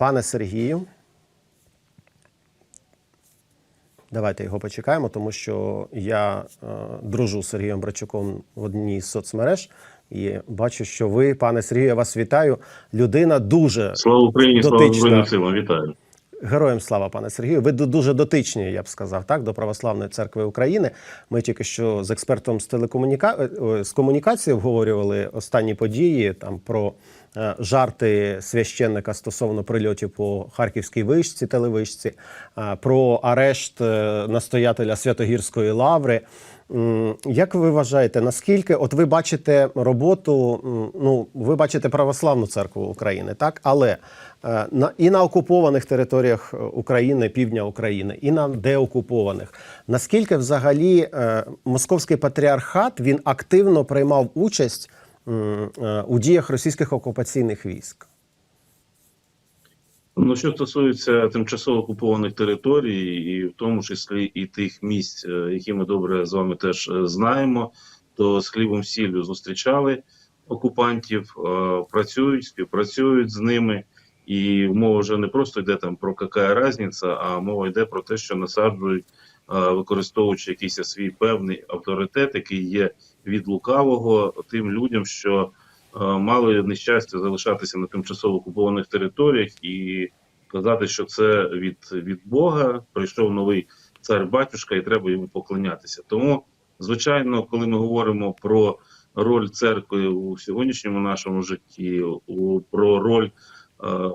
Пане Сергію. Давайте його почекаємо, тому що я е, дружу з Сергієм Брачуком в одній з соцмереж і бачу, що ви, пане Сергію, я вас вітаю. Людина дуже Слава Україні, слава Дотична. Збройним силам. Вітаю. Героям слава, пане Сергію. Ви дуже дотичні, я б сказав, так, до Православної церкви України. Ми тільки що з експертом з телекомуніка... е, з комунікації обговорювали останні події там про жарти священника стосовно прильотів по харківській вишці, телевишці, е, про арешт е, настоятеля Святогірської лаври. Як ви вважаєте, наскільки от ви бачите роботу? Ну, ви бачите православну церкву України, так але е, на і на окупованих територіях е, України, півдня України, і на деокупованих. Наскільки взагалі е, московський патріархат він активно приймав участь е, у діях російських окупаційних військ? Ну, що стосується тимчасово окупованих територій, і в тому числі і тих місць, е, які ми добре з вами теж е, знаємо, то з хлібом сіллю зустрічали окупантів, е, працюють, співпрацюють з ними. І мова вже не просто йде там про яка різниця, а мова йде про те, що насаджують, е, використовуючи якийсь свій певний авторитет, який є від лукавого тим людям, що е, мали нещастя залишатися на тимчасово окупованих територіях і казати, що це від, від Бога прийшов новий цар батюшка, і треба йому поклонятися. Тому, звичайно, коли ми говоримо про роль церкви у сьогоднішньому нашому житті, про роль е,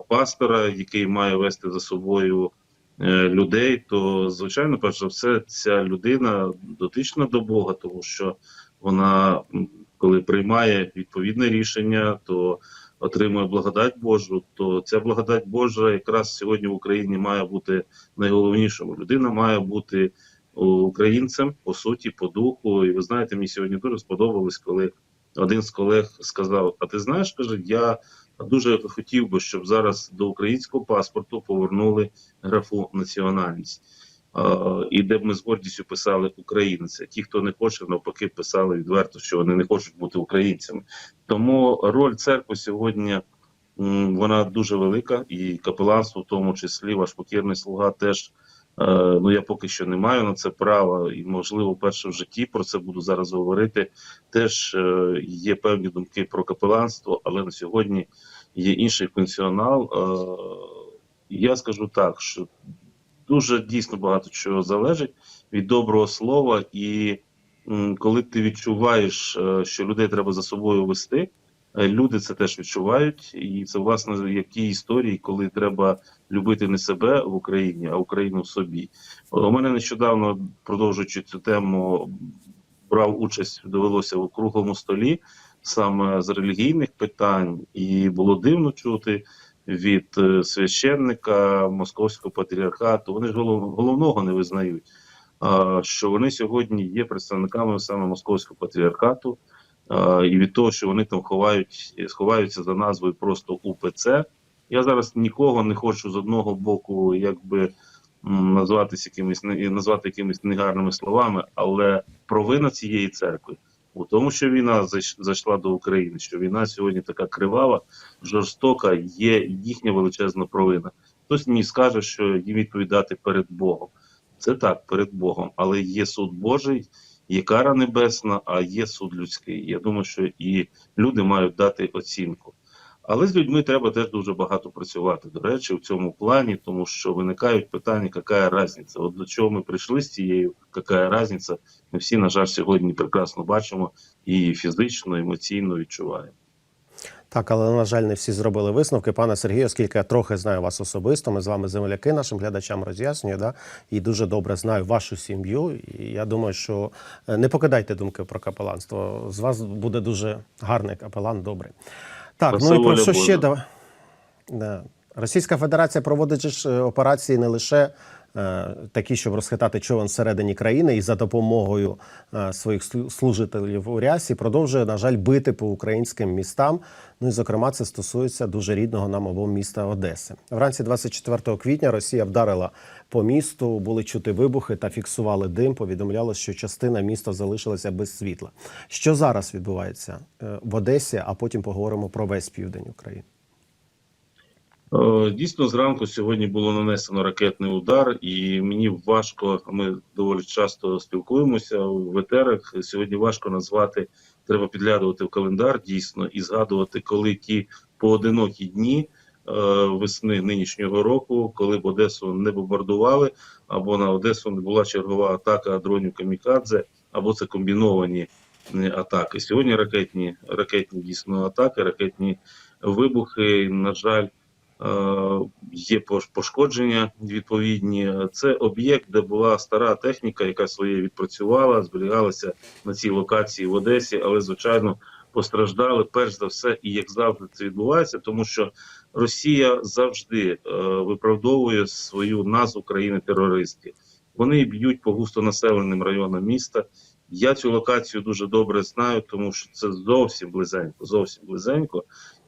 пастора, який має вести за собою е, людей, то звичайно, перш за все, ця людина дотична до Бога, тому що вона, коли приймає відповідне рішення, то отримує благодать Божу. То ця благодать Божа якраз сьогодні в Україні має бути найголовнішим. Людина має бути українцем по суті, по духу. І ви знаєте, мені сьогодні дуже сподобалось, коли один з колег сказав: А ти знаєш, каже, я дуже хотів би, щоб зараз до українського паспорту повернули графу національність. І де б ми з гордістю писали українець. А Ті, хто не хоче, навпаки, писали відверто, що вони не хочуть бути українцями. Тому роль церкви сьогодні вона дуже велика, і капеланство, в тому числі, ваш покірний слуга, теж. е, Ну, я поки що не маю на це права, і можливо, вперше в житті про це буду зараз говорити. Теж е, є певні думки про капеланство, але на сьогодні є інший функціонал. Е, Я скажу так, що дуже дійсно багато чого залежить від доброго слова, і коли ти відчуваєш, е, що людей треба за собою вести, е, люди це теж відчувають, і це власне як ті історії, коли треба любити не себе в Україні, а Україну в собі. У мене нещодавно, продовжуючи цю тему, брав участь, довелося у круглому столі саме з релігійних питань, і було дивно чути від е, священника московського патріархату. Вони ж головного не визнають. Що вони сьогодні є представниками саме московського патріархату, і від того, що вони там ховають, сховаються за назвою просто УПЦ. Я зараз нікого не хочу з одного боку, якби назватися якимись назвати якимись негарними словами, але провина цієї церкви у тому, що війна зайшла до України, що війна сьогодні така кривава, жорстока, є їхня величезна провина. Хтось мені скаже, що їм відповідати перед Богом. Це так, перед Богом, але є суд Божий, є кара небесна, а є суд людський. Я думаю, що і люди мають дати оцінку. Але з людьми треба теж дуже багато працювати. До речі, в цьому плані, тому що виникають питання, яка різниця. От до чого ми прийшли з цією, яка різниця, ми всі, на жаль, сьогодні прекрасно бачимо і фізично, і емоційно відчуваємо. Так, але на жаль, не всі зробили висновки. Пане Сергію, оскільки я трохи знаю вас особисто, ми з вами земляки, нашим глядачам роз'яснюю, да, і дуже добре знаю вашу сім'ю. І я думаю, що е, не покидайте думки про капеланство. З вас буде дуже гарний капелан, добрий. Так, Та ну і про що ще да. Російська Федерація проводить ж е, операції не лише такі, щоб розхитати човен всередині країни, і за допомогою е, своїх служителів у рясі продовжує, на жаль, бити по українським містам. Ну і зокрема, це стосується дуже рідного нам обом міста Одеси. Вранці 24 квітня Росія вдарила по місту, були чути вибухи та фіксували дим. Повідомлялось, що частина міста залишилася без світла. Що зараз відбувається е, в Одесі? А потім поговоримо про весь південь України. Е, Дійсно, зранку сьогодні було нанесено ракетний удар, і мені важко. Ми доволі часто спілкуємося в етерах. Сьогодні важко назвати. Треба підглядувати в календар дійсно і згадувати, коли ті поодинокі дні е, весни нинішнього року, коли б Одесу не бомбардували, або на Одесу не була чергова атака дронів камікадзе, або це комбіновані атаки. Сьогодні ракетні, ракетні дійсно атаки, ракетні вибухи. На жаль. Е, Є пошкодження відповідні. Це об'єкт, де була стара техніка, яка своє відпрацювала, зберігалася на цій локації в Одесі, але звичайно постраждали перш за все, і як завжди це відбувається, тому що Росія завжди е, виправдовує свою назву країни терористки. Вони б'ють по густонаселеним районам міста. Я цю локацію дуже добре знаю, тому що це зовсім близенько, зовсім близенько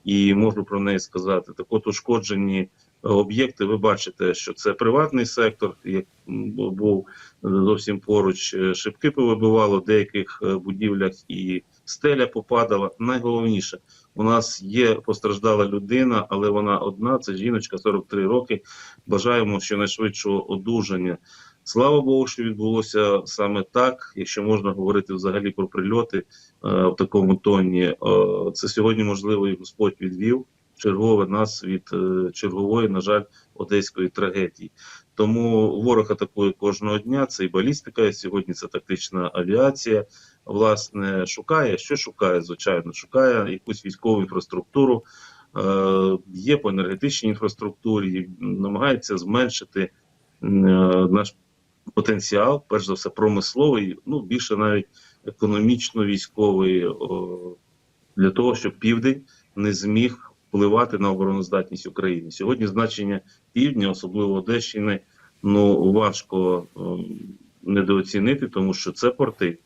і можу про неї сказати. Так от ушкоджені е, об'єкти. Ви бачите, що це приватний сектор, як був зовсім поруч. е, Шибки повибивало в деяких е, будівлях, і стеля попадала. Найголовніше, у нас є постраждала людина, але вона одна. Це жіночка 43 роки. Бажаємо щонайшвидшого одужання. Слава Богу, що відбулося саме так. Якщо можна говорити взагалі про прильоти е, в такому тоні, е, це сьогодні можливо і Господь відвів чергове нас від е, чергової, на жаль, одеської трагедії. Тому ворог атакує кожного дня. Це і балістика. і Сьогодні це тактична авіація. Власне, шукає, що шукає, звичайно, шукає якусь військову інфраструктуру. Є по енергетичній інфраструктурі, намагається зменшити наш потенціал, перш за все, промисловий, ну більше навіть економічно-військовий, для того, щоб південь не зміг впливати на обороноздатність України. Сьогодні значення півдня, особливо Одещини, ну важко ем, недооцінити, тому що це порти,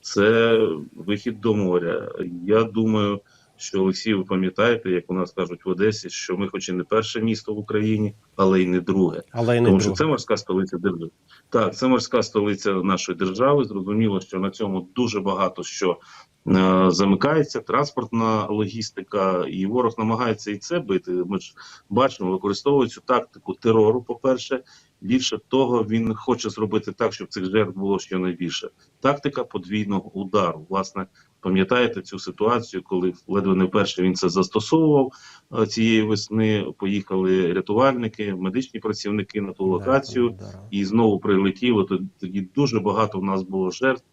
це вихід до моря. Я думаю, що Олексій, ви пам'ятаєте, як у нас кажуть в Одесі, що ми, хоч і не перше місто в Україні, але й не друге. Але й не Тому що це морська столиця держави. Так, це морська столиця нашої держави. Зрозуміло, що на цьому дуже багато що е, замикається, транспортна логістика, і ворог намагається і це бити. Ми ж бачимо, використовує цю тактику терору. По-перше, більше того, він хоче зробити так, щоб цих жертв було щонайбільше. Тактика подвійного удару. Власне, пам'ятаєте цю ситуацію, коли ледве не вперше він це застосовував е, цієї весни. Поїхали рятувальники, медичні працівники на ту локацію Да, да. і знову прилетіло. Тоді- Тоді дуже багато в нас було жертв,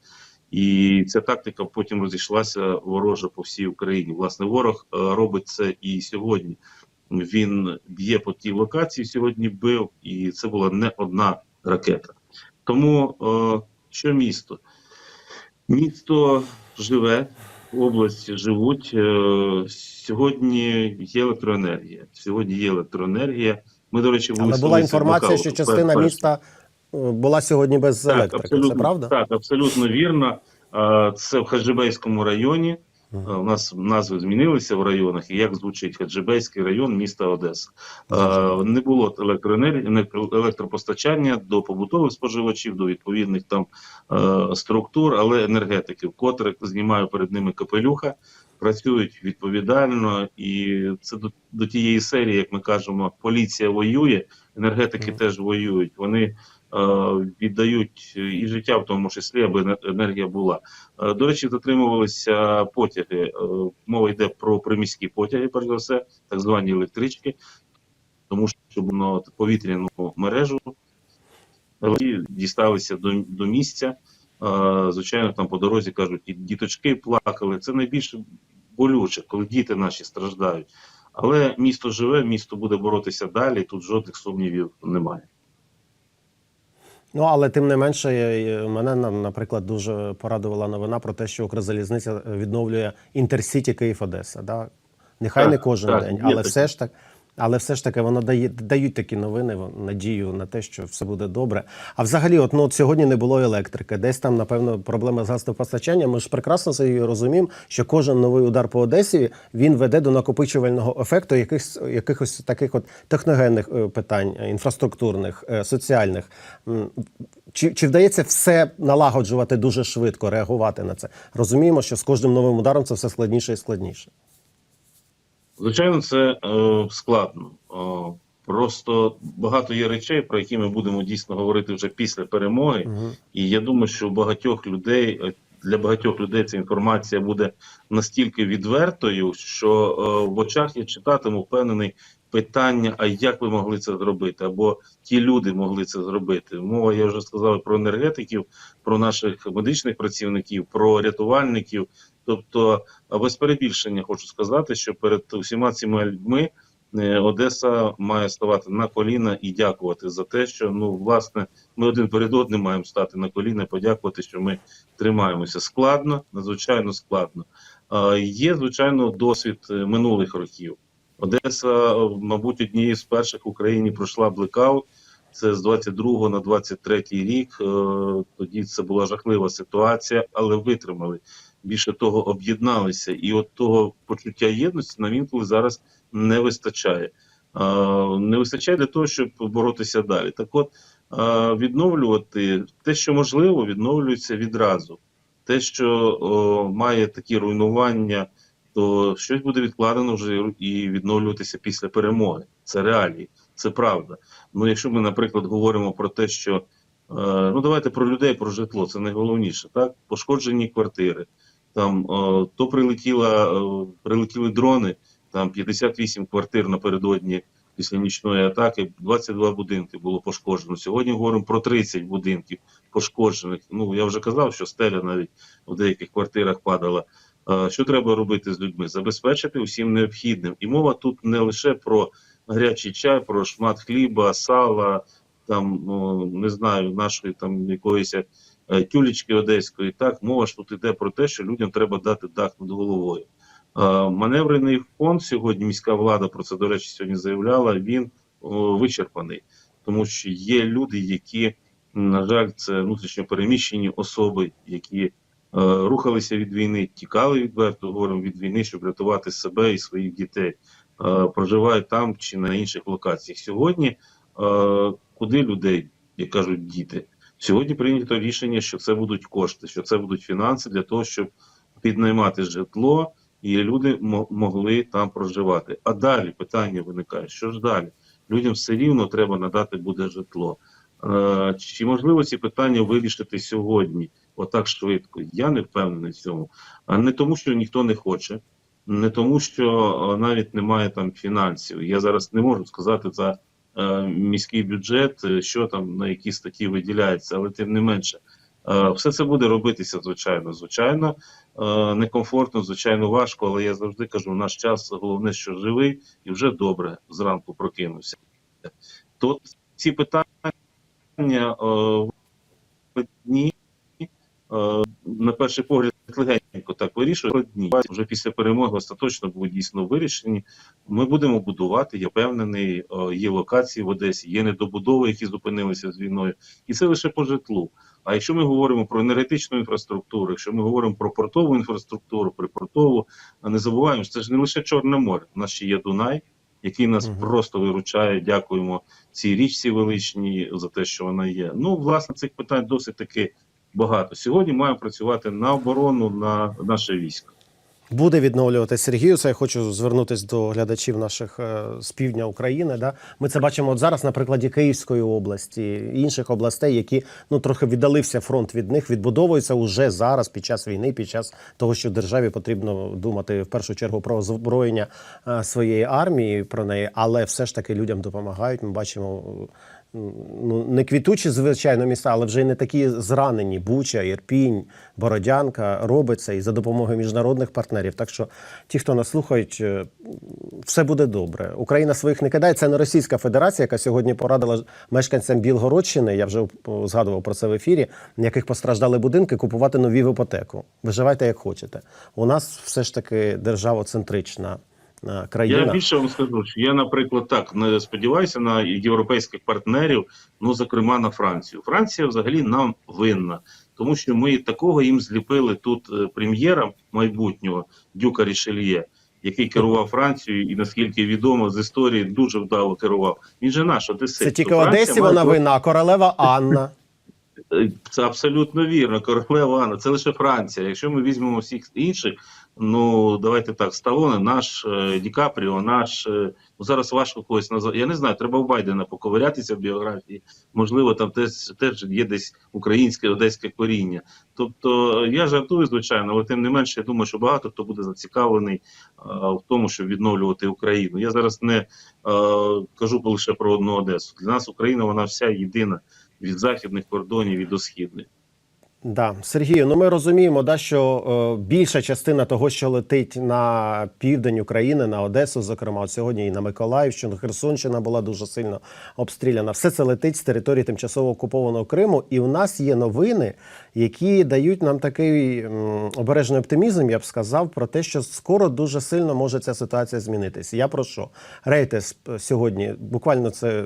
і ця тактика потім розійшлася ворожа по всій Україні. Власне, ворог е, робить це і сьогодні. Він б'є по тій локації. Сьогодні бив, і це була не одна ракета. Тому е, що місто? Місто живе, області живуть. Е, сьогодні є електроенергія. Сьогодні є електроенергія. Ми, до речі, Але була інформація, блокауту. що частина Перш... міста е, була сьогодні без Так, електрики. Це правда? Так, абсолютно вірно. Це в Хаджибейському районі. А, У нас назви змінилися в районах, і як звучить Хаджибейський район міста Одеса. Не було електропостачання до побутових споживачів, до відповідних там е, структур, але енергетики, вкотре знімаю перед ними капелюха, працюють відповідально, і це до, до тієї серії, як ми кажемо, поліція воює, енергетики теж воюють. Вони е, віддають і життя, в тому числі, аби ене- енергія була. Е, До речі, затримувалися потяги. Е, Мова йде про приміські потяги, перш за все, так звані електрички, тому що воно повітряну мережу дісталися до, до місця. Е, Звичайно, там по дорозі кажуть, і діточки плакали. Це найбільше болюче, коли діти наші страждають. Але місто живе, місто буде боротися далі. Тут жодних сумнівів немає. Ну але тим не менше, мене на- наприклад дуже порадувала новина про те, що Укрзалізниця відновлює інтерсіті Київ-Одеса. Да? Нехай Так, не кожен так, день, але таке. все ж так. Але все ж таки воно дає дають такі новини, надію на те, що все буде добре. А взагалі, от ну от сьогодні не було електрики. Десь там, напевно, проблема з газопостачанням. Ми ж прекрасно це розуміємо, що кожен новий удар по Одесі він веде до накопичувального ефекту якихось якихось таких от техногенних е, питань, е, інфраструктурних, е, соціальних. Чи, чи вдається все налагоджувати дуже швидко, реагувати на це? Розуміємо, що з кожним новим ударом це все складніше і складніше. Звичайно, це е, складно. Е, просто багато є речей, про які ми будемо дійсно говорити вже після перемоги. Мгм. І я думаю, що багатьох людей е, для багатьох людей ця інформація буде настільки відвертою, що е, в очах я читатиму впевнений питання: а як ви могли це зробити? Або ті люди могли це зробити. Мова я вже сказав про енергетиків, про наших медичних працівників, про рятувальників. Тобто, без перебільшення хочу сказати, що перед усіма цими людьми е, Одеса має ставати на коліна і дякувати за те, що ну власне ми один перед одним маємо стати на коліна, і подякувати, що ми тримаємося складно, надзвичайно складно. Є звичайно досвід е, минулих років. Одеса, е, мабуть, однією з перших в Україні пройшла блекаут. Це з 22 на 23 рік. Тоді це була жахлива ситуація, але витримали. Більше того, об'єдналися, і от того почуття єдності нам інколи зараз не вистачає. Не вистачає для того, щоб боротися далі. Так от відновлювати те, що можливо, відновлюється відразу. Те, що має такі руйнування, то щось буде відкладено вже і відновлюватися після перемоги. Це реалії, це правда. Ну, якщо ми, наприклад, говоримо про те, що е, ну давайте про людей, про житло, це найголовніше, так? Пошкоджені квартири. Там е, то прилетіла, е, прилетіли дрони, там 58 квартир напередодні після нічної атаки, 22 будинки було пошкоджено. Сьогодні говоримо про 30 будинків пошкоджених. Ну я вже казав, що стеля навіть в деяких квартирах падала. Е, Що треба робити з людьми? Забезпечити усім необхідним. І мова тут не лише про гарячий чай, про шмат хліба, сала, там ну, не знаю, нашої там якоїсь тюлечки одеської. Так, мова ж тут іде про те, що людям треба дати дах над головою. Е, Маневрений фонд сьогодні міська влада про це, до речі, сьогодні заявляла. Він вичерпаний, тому що є люди, які, на жаль, це внутрішньо переміщені особи, які е, рухалися від війни, тікали відверто говоримо від війни, щоб рятувати себе і своїх дітей, е, проживають там чи на інших локаціях. Сьогодні е, куди людей, як кажуть, діти? Сьогодні прийнято рішення, що це будуть кошти, що це будуть фінанси для того, щоб піднаймати житло, і люди мо- могли там проживати. А далі питання виникає: що ж далі? Людям все рівно треба надати буде житло. Е, Чи можливо ці питання вирішити сьогодні, отак швидко? Я не впевнений в цьому. А не тому, що ніхто не хоче, не тому, що е, навіть немає там фінансів. Я зараз не можу сказати за міський бюджет, е, що там на які статті виділяється, але тим не менше. Е, Все це буде робитися, звичайно. Звичайно, е, некомфортно, звичайно, важко, але я завжди кажу: в наш час головне, що живий і вже добре зранку прокинувся. То ці питання е, е, на перший погляд, легенько так вирішують. Одні вже після перемоги остаточно будуть дійсно вирішені. Ми будемо будувати. Я впевнений, е, є локації в Одесі, є недобудови, які зупинилися з війною, і це лише по житлу. А якщо ми говоримо про енергетичну інфраструктуру, якщо ми говоримо про портову інфраструктуру, припортову, не забуваємо, що це ж не лише Чорне море. У нас ще є Дунай, який нас Мгм. просто виручає. Дякуємо цій річці величній за те, що вона є. Ну, власне, цих питань досить таки багато. Сьогодні маємо працювати на оборону, на наше військо. Буде відновлювати Сергію. Це я хочу звернутися до глядачів наших е, з півдня України. Да? Ми це бачимо от зараз на прикладі Київської області, інших областей, які ну трохи віддалився фронт від них, відбудовуються уже зараз під час війни, під час того, що державі потрібно думати в першу чергу про озброєння е, своєї армії, про неї, але все ж таки людям допомагають. Ми бачимо. Ну, не квітучі, звичайно, міста, але вже й не такі зранені. Буча, Ірпінь, Бородянка робиться і за допомогою міжнародних партнерів. Так що ті, хто нас слухають, е, все буде добре. Україна своїх не кидає. Це не Російська Федерація, яка сьогодні порадила мешканцям Білгородщини. Я вже згадував про це в ефірі, яких постраждали будинки, купувати нові в іпотеку. Виживайте як хочете. У нас все ж таки державоцентрична країна. Я більше вам скажу, що я, наприклад, так не сподіваюся на європейських партнерів, ну зокрема на Францію. Франція взагалі нам винна, тому що ми такого їм зліпили тут е, прем'єра майбутнього Дюка Рішельє, який керував Францією, і наскільки відомо з історії дуже вдало керував. Він же наш одесит. Це тільки в Франція Одесі вона бути- винна, а королева Анна. Е, Це абсолютно вірно. Королева Анна. Це лише Франція. Якщо ми візьмемо всіх інших, Ну, давайте так, Сталоне, наш е, Ді Капріо, наш. е, ну, зараз важко когось назвати. Я не знаю, треба у Байдена поковирятися в біографії. Можливо, там теж, теж є десь українське одеське коріння. Тобто я жартую, звичайно, але тим не менше, я думаю, що багато хто буде зацікавлений е, в тому, щоб відновлювати Україну. Я зараз не е, кажу лише про одну Одесу. Для нас Україна вона вся єдина від західних кордонів і до східних. Да, Сергію, ну ми розуміємо, да, що е, більша частина того, що летить на південь України, на Одесу, зокрема, сьогодні і на Миколаївщину, Херсонщина була дуже сильно обстріляна. Все це летить з території тимчасово окупованого Криму. І у нас є новини, які дають нам такий обережний оптимізм, я б сказав, про те, що скоро дуже сильно може ця ситуація змінитися. Я про що? Рейтес сьогодні, буквально це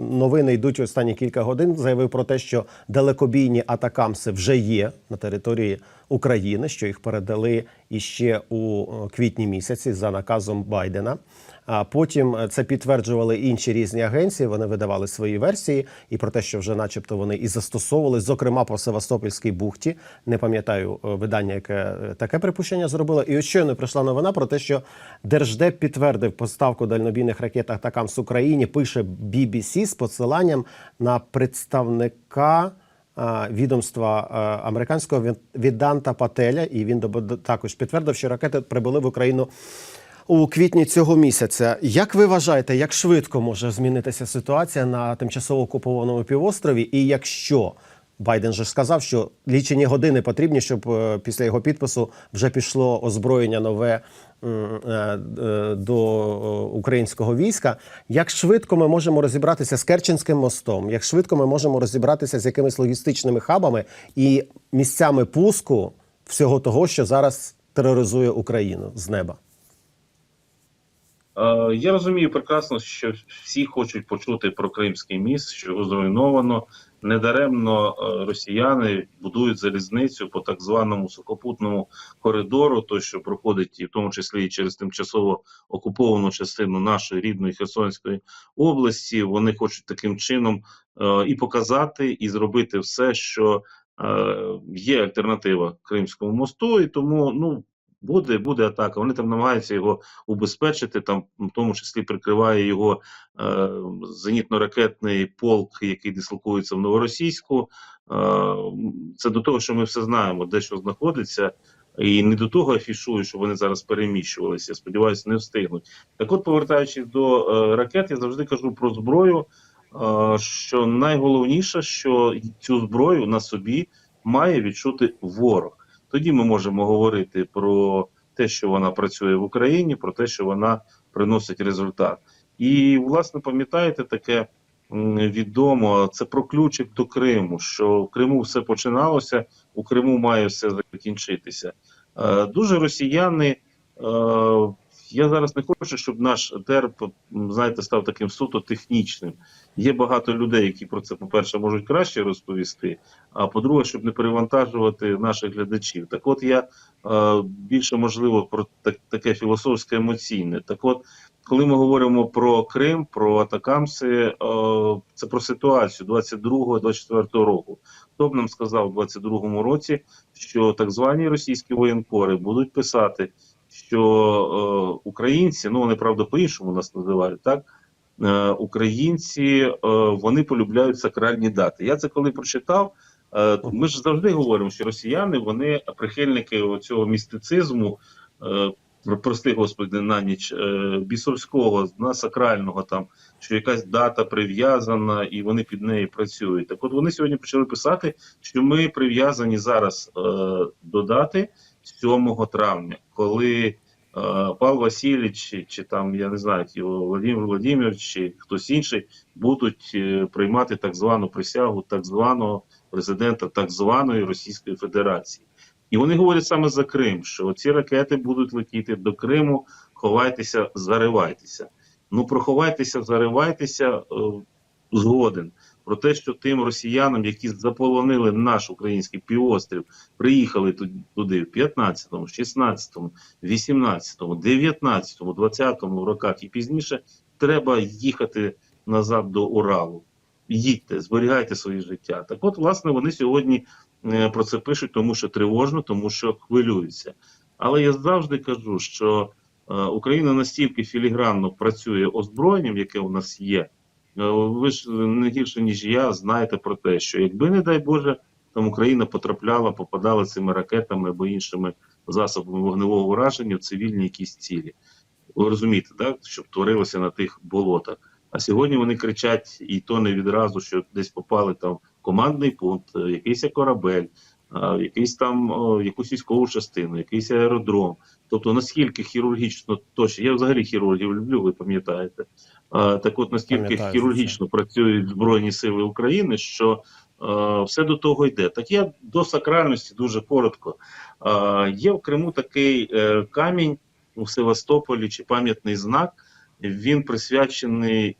новини йдуть останні кілька годин. Заявив про те, що далекобійні атакамси вже є на території України, що їх передали іще у е, квітні місяці за наказом Байдена. А потім е, це підтверджували інші різні агенції. Вони видавали свої версії і про те, що вже, начебто, вони і застосовували, зокрема по Севастопольській бухті. Не пам'ятаю е, видання, яке таке припущення зробило. І ось щойно прийшла новина про те, що Держдеп підтвердив поставку дальнобійних ракет Атакамс Україні. Пише BBC з посиланням на представника. А, Відомства американського від- відданта Пателя, і він також підтвердив, що ракети прибули в Україну у квітні цього місяця. Як ви вважаєте, як швидко може змінитися ситуація на тимчасово окупованому півострові? І якщо Байден же сказав, що лічені години потрібні, щоб е, після його підпису вже пішло озброєння нове е, е, до українського війська. Як швидко ми можемо розібратися з Керченським мостом? Як швидко ми можемо розібратися з якимись логістичними хабами і місцями пуску всього того, що зараз тероризує Україну з неба? Я розумію прекрасно, що всі хочуть почути про Кримський міст, що його зруйновано. Недаремно е, росіяни будують залізницю по так званому сухопутному коридору, той, що проходить і в тому числі і через тимчасово окуповану частину нашої рідної Херсонської області. Вони хочуть таким чином е, і показати, і зробити все, що е, є альтернатива Кримському мосту, і тому ну буде, буде атака. Вони там намагаються його убезпечити, там в тому числі прикриває його е, зенітно-ракетний полк, який дислокується в Новоросійську. Е, це до того, що ми все знаємо, де що знаходиться. І не до того афішую, що вони зараз переміщувалися. Сподіваюся, не встигнуть. Так, от, повертаючись до е, ракет, я завжди кажу про зброю. е, що найголовніше, що цю зброю на собі має відчути ворог. Тоді ми можемо говорити про те, що вона працює в Україні, про те, що вона приносить результат. І, власне, пам'ятаєте, таке відомо це про ключик до Криму, що в Криму все починалося, у Криму має все закінчитися. Е, Дуже росіяни. Я зараз не хочу, щоб наш терп, знаєте, став таким суто технічним. Є багато людей, які про це, по-перше, можуть краще розповісти. А по-друге, щоб не перевантажувати наших глядачів. Так, от я е, більше можливо про таке філософське емоційне. Так, от, коли ми говоримо про Крим, про атакамси, е, це про ситуацію 22-24 року. Хто б нам сказав у 22-му році, що так звані російські воєнкори будуть писати, що е, українці, ну вони правда по-іншому нас називають, так. Е, Українці е, вони полюбляють сакральні дати. Я це коли прочитав. Е, Ми ж завжди говоримо, що росіяни вони прихильники цього містицизму, е, прости господи, на ніч е, бісовського, на сакрального там, що якась дата прив'язана, і вони під нею працюють. Так, от вони сьогодні почали писати, що ми прив'язані зараз е, до дати 7 травня, коли е, Павло Васильович чи, там я не знаю, його Володимир Володимирович чи хтось інший будуть е, приймати так звану присягу так званого президента так званої Російської Федерації. І вони говорять саме за Крим, що ці ракети будуть летіти до Криму, ховайтеся, заривайтеся. Ну, проховайтеся, заривайтеся, е, згоден. Про те, що тим росіянам, які заполонили наш український півострів, приїхали ту- туди в 15-му, 16-му, 18-му, 19-му, 20-му роках і пізніше, треба їхати назад до Уралу. Їдьте, зберігайте своє життя. Так от, власне, вони сьогодні е, про це пишуть, тому що тривожно, тому що хвилюються. Але я завжди кажу, що е, Україна настільки філігранно працює озброєнням, яке у нас є. Е, ви ж не гірше, ніж я, знаєте про те, що якби, не дай Боже, там Україна потрапляла, попадала цими ракетами або іншими засобами вогневого ураження в цивільні якісь цілі. Ви розумієте, так? щоб творилося на тих болотах. А сьогодні вони кричать, і то не відразу, що десь попали там командний пункт, е, якийсь корабель, якийсь там якусь військову частину, якийсь аеродром. Тобто наскільки хірургічно точно, я взагалі хірургів люблю, ви пам'ятаєте. Так от наскільки хірургічно працюють Збройні Сили України, що е, все до того йде. Так я до сакральності дуже коротко. Е, є в Криму такий е, камінь у Севастополі чи пам'ятний знак. Він присвячений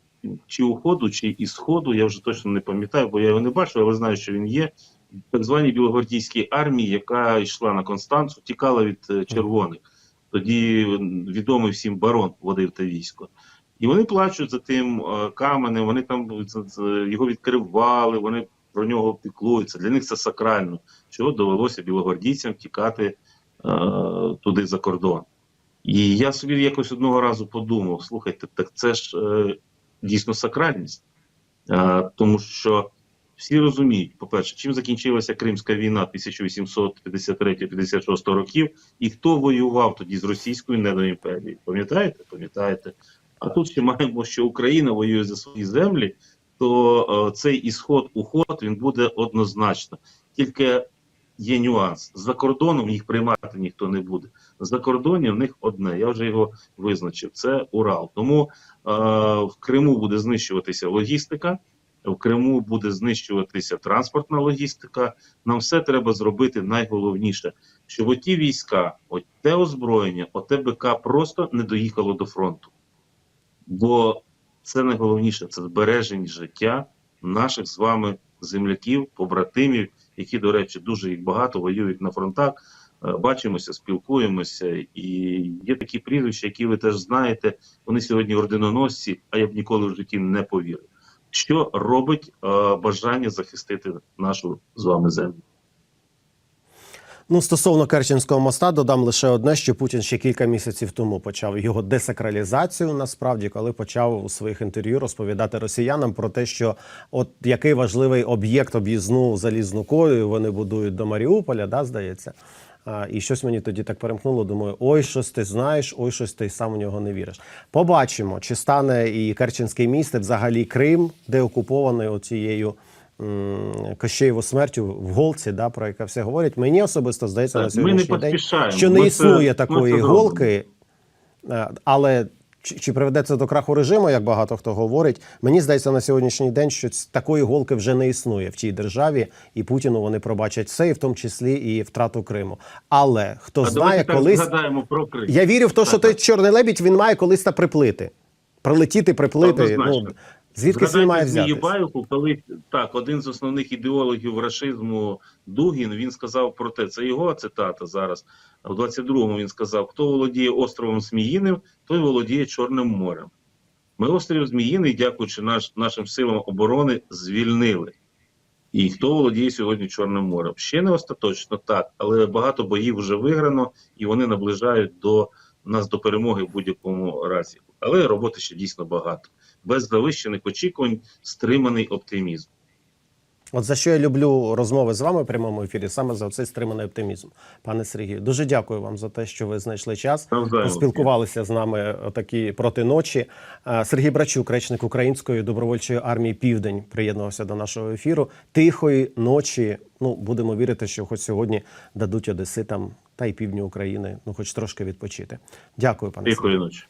чи уходу, чи ісходу. Я вже точно не пам'ятаю, бо я його не бачив, але знаю, що він є. Так званій білогвардійській армії, яка йшла на Констанцу, тікала від е, червоних. Тоді відомий всім барон водив те військо. І вони плачуть за тим е, каменем, вони там його відкривали, вони про нього піклуються. Для них це сакрально. Чого довелося білогвардійцям тікати е, туди за кордон. І я собі якось одного разу подумав: слухайте, так це ж е, дійсно сакральність. Е, тому що всі розуміють, по-перше, чим закінчилася Кримська війна 1853-56 років, і хто воював тоді з Російською недоімперією. Пам'ятаєте? Пам'ятаєте? А тут ще маємо, що Україна воює за свої землі, то е, цей ісход, уход він буде однозначно. Тільки є нюанс. За кордоном їх приймати ніхто не буде. За кордоном в них одне. Я вже його визначив. Це Урал. Тому е, в Криму буде знищуватися логістика. В Криму буде знищуватися транспортна логістика. Нам все треба зробити найголовніше, щоб оті війська, от те озброєння, оте БК просто не доїхало до фронту. Бо це найголовніше це збереження життя наших з вами земляків, побратимів, які, до речі, дуже їх багато воюють на фронтах. Е, Бачимося, спілкуємося, і є такі прізвища, які ви теж знаєте. Вони сьогодні орденоносці, а я б ніколи в житті не повірив. Що робить е, бажання захистити нашу з вами землю? Ну, стосовно Керченського моста, додам лише одне, що Путін ще кілька місяців тому почав його десакралізацію. Насправді, коли почав у своїх інтерв'ю розповідати росіянам про те, що от який важливий об'єкт об'їзну залізну колію вони будують до Маріуполя, да, здається. І щось мені тоді так перемкнуло. Думаю, ой, щось ти знаєш, ой, щось ти сам у нього не віриш. Побачимо, чи стане і Керченський міст, і взагалі Крим, де окупований оцією Кощеєву смертю в Голці, да, про яке все говорять. Мені особисто здається Так, на сьогоднішній день, що не Ми існує це, такої голки, е, але. Чи, чи приведе це до краху режиму, як багато хто говорить? Мені здається на сьогоднішній день, що такої голки вже не існує в тій державі, і Путіну вони пробачать все, і в тому числі і втрату Криму. Але хто а знає, колись згадаємо про Крим. я вірю в те, що той чорний лебідь він має колись та приплити, прилетіти, приплити. Однозначно. Ну звідки він має взяти? Змієбайку, коли так, один з основних ідеологів рашизму Дугін він сказав про те, це його цитата зараз. В 22-му він сказав: хто володіє островом Зміїним, той володіє Чорним морем. Ми острів Зміїний, дякуючи наш, нашим силам оборони, звільнили. І хто володіє сьогодні Чорним морем? Ще не остаточно так, але багато боїв вже виграно, і вони наближають до нас до перемоги в будь-якому разі. Але роботи ще дійсно багато. Без завищених очікувань, стриманий оптимізм. От за що я люблю розмови з вами в прямому ефірі, саме за цей стриманий оптимізм, пане Сергію. Дуже дякую вам за те, що ви знайшли час. Спілкувалися з нами такі проти ночі. Сергій Брачук, речник Української добровольчої армії Південь, приєднувався до нашого ефіру. Тихої ночі. Ну будемо вірити, що хоч сьогодні дадуть одеситам та й півдню України, ну хоч трошки відпочити. Дякую, пане Сергію. Ночі.